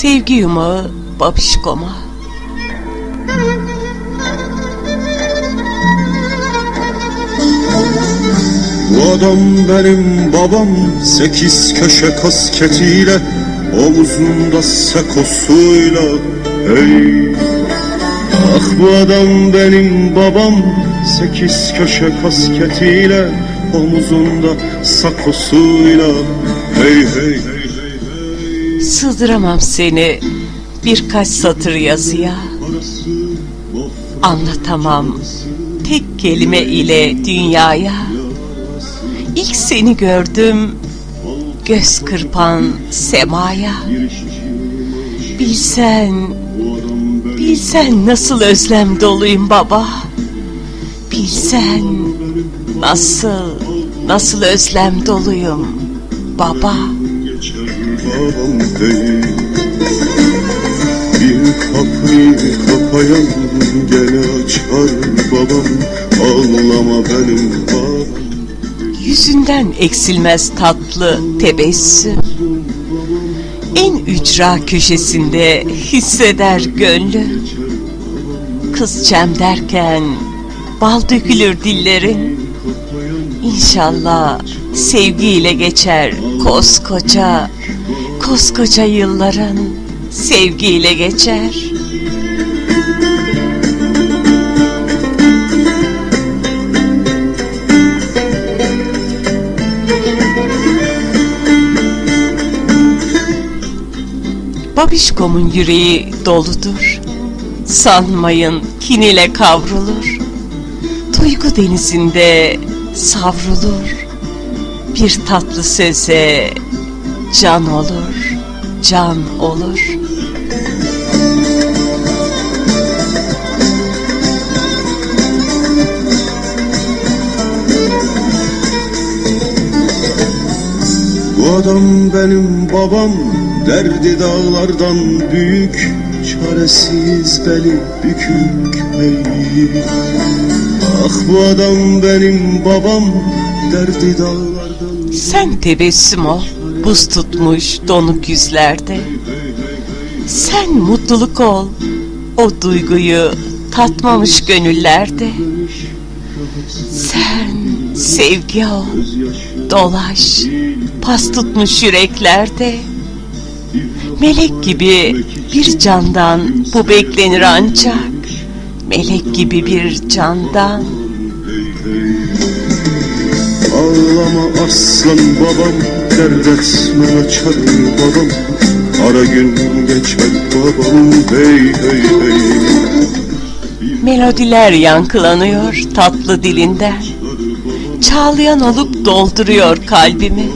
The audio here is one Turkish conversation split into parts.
Sevgi yumağı babişkoma. Bu adam benim babam Sekiz köşe kasketiyle Omuzunda sekosuyla Hey Ah bu adam benim babam Sekiz köşe kasketiyle Omuzunda sakosuyla Hey hey hey Sığdıramam seni birkaç satır yazıya. Anlatamam tek kelime ile dünyaya. İlk seni gördüm göz kırpan semaya. Bilsen, bilsen nasıl özlem doluyum baba. Bilsen nasıl, nasıl özlem doluyum baba. Babam hey Bir kapıyı kapayan gene açar babam Ağlama benim babam Yüzünden eksilmez tatlı tebessüm. En ücra köşesinde hisseder gönlü. Kızcem derken bal dökülür dillerin. İnşallah sevgiyle geçer koskoca, koskoca yılların sevgiyle geçer. Babişkomun yüreği doludur. Sanmayın kin ile kavrulur. Duygu denizinde savrulur. Bir tatlı söze can olur, can olur. Bu adam benim babam Derdi dağlardan büyük Çaresiz beli bükük hey Ah bu adam benim babam Derdi dağlardan Sen tebessüm ol, buz tutmuş donuk yüzlerde. Sen mutluluk ol, o duyguyu tatmamış gönüllerde. Sen sevgi ol, dolaş, pas tutmuş yüreklerde. Melek gibi bir candan bu beklenir ancak. Melek gibi bir candan. Ağlama aslan babam Dert etme açar babam Ara gün geçer babam Hey hey hey Melodiler yankılanıyor tatlı dilinden. Çağlayan olup dolduruyor kalbimi.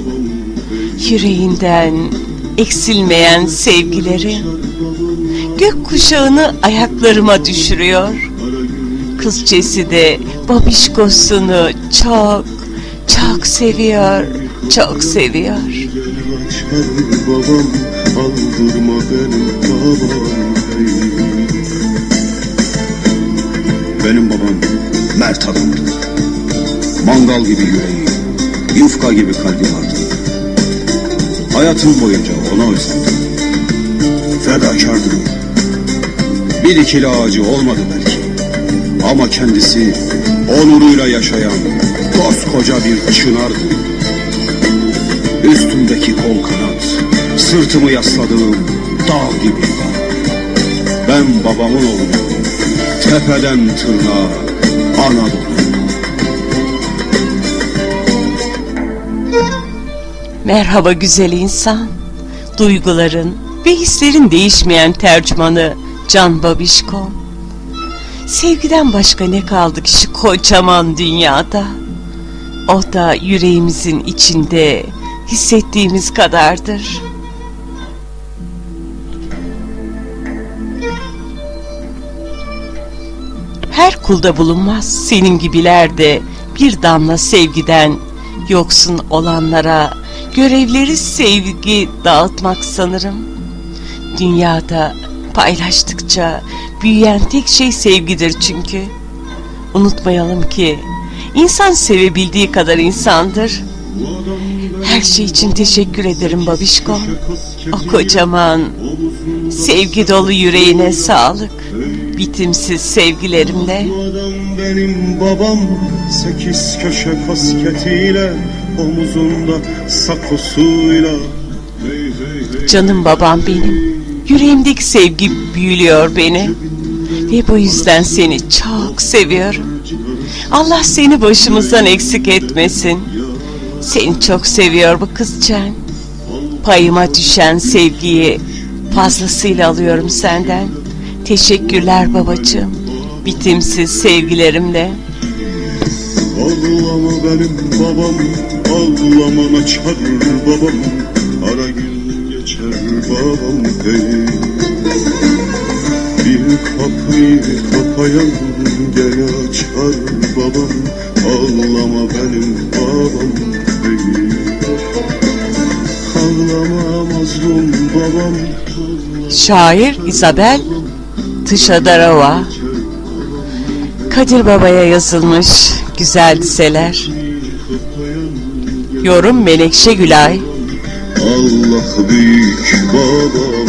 Yüreğinden eksilmeyen sevgileri. Gök kuşağını ayaklarıma düşürüyor. Kızcesi de babişkosunu çok, çok seviyor, çok seviyor. Babam Aldırma benim babam. Benim babam mert adamdı. Mangal gibi yüreği, yufka gibi kalbi vardı. Hayatım boyunca ona özledim. Fedakardı. Bir ikili ağacı olmadı belki. Ama kendisi onuruyla yaşayan koskoca bir çınardı. Üstümdeki kol kanat, sırtımı yasladığım dağ gibi. Ben babamın oğluyum. Tepeden tırnağa Anadolu. Merhaba güzel insan. Duyguların ve hislerin değişmeyen tercümanı Can Babişko. Sevgiden başka ne kaldı ki şu kocaman dünyada? O da yüreğimizin içinde hissettiğimiz kadardır. Her kulda bulunmaz senin gibiler de bir damla sevgiden yoksun olanlara görevleri sevgi dağıtmak sanırım. Dünyada paylaştıkça büyüyen tek şey sevgidir çünkü. Unutmayalım ki insan sevebildiği kadar insandır. Her şey için teşekkür ederim babişko. O kocaman Sevgi dolu yüreğine sağlık. Bitimsiz sevgilerimle. Benim babam Sekiz köşe kasketiyle Omuzunda sakosuyla Canım babam benim. Yüreğimdeki sevgi büyülüyor beni. Ve bu yüzden seni çok seviyorum. Allah seni başımızdan eksik etmesin. Seni çok seviyor bu kızcan. Payıma düşen sevgiyi fazlasıyla alıyorum senden. Teşekkürler babacığım. Bitimsiz sevgilerimle. Ağlama benim babam Ağlama açar babam Ara gün geçer babam hey kapıyı kapayan gene açar babam. Ağlama benim babam hey Ağlama mazlum babam. Şair Isabel Tışadarova Kadir Baba'ya yazılmış güzel dizeler. Yorum Menekşe Gülay. Allah büyük babam